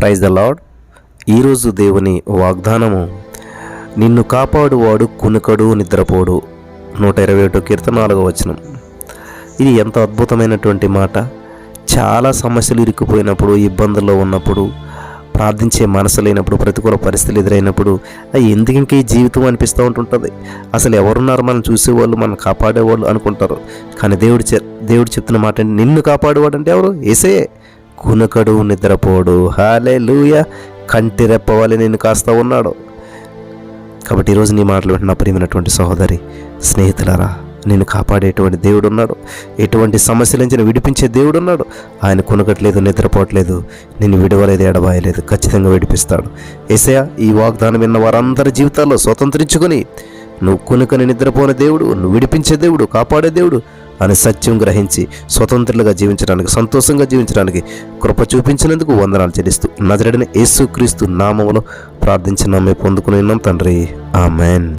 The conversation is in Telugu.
ప్రైజ్ ద లాడ్ ఈరోజు దేవుని వాగ్దానము నిన్ను కాపాడువాడు కునుకడు నిద్రపోడు. నూట ఇరవై ఒకటి కీర్తన నాలుగో వచనం. ఇది ఎంత అద్భుతమైనటువంటి మాట. చాలా సమస్యలు ఇరుక్కుపోయినప్పుడు ఇబ్బందుల్లో ఉన్నప్పుడు ప్రార్థించే మనసు లేనప్పుడు ప్రతికూల పరిస్థితులు ఎదురైనప్పుడు "అయ్య, ఎందుకు ఇంక ఈ జీవితం అనిపిస్తూ ఉంటుంటుంది? అసలు ఎవరున్నారు మనం చూసేవాళ్ళు మనం కాపాడేవాళ్ళు అనుకుంటారు. కానీ దేవుడు చె దేవుడు చెప్తున్న మాట నిన్ను కాపాడేవాడు అంటే ఎవరు? ఏసే కునకడు నిద్రపోడు. హాలే లూయ కంటి రెప్పవాలి నేను కాస్తా ఉన్నాడు. కాబట్టి ఈరోజు నీ మాటలు వింటున్న ప్రియమైనటువంటి సహోదరి స్నేహితులరా నేను కాపాడేటువంటి దేవుడు ఉన్నాడు ఎటువంటి సమస్యల నుంచి విడిపించే దేవుడు ఉన్నాడు ఆయన కొనగట్లేదు నిద్రపోవట్లేదు నేను విడవలేదు ఎడబాయలేదు ఖచ్చితంగా విడిపిస్తాడు. ఏసయ ఈ వాగ్దానం విన్న వారందరి జీవితాల్లో స్వతంత్రించుకొని నువ్వు కొనుకని నిద్రపోని దేవుడు నువ్వు విడిపించే దేవుడు కాపాడే దేవుడు అని సత్యం గ్రహించి స్వతంత్రులుగా జీవించడానికి సంతోషంగా జీవించడానికి కృప చూపించినందుకు వందనాలు చెల్లిస్తూ నజరడిన యేసుక్రీస్తు నామములు నామములో ప్రార్థించిన మేము పొందుకుని ఉన్నాం తండ్రి. ఆమెన్.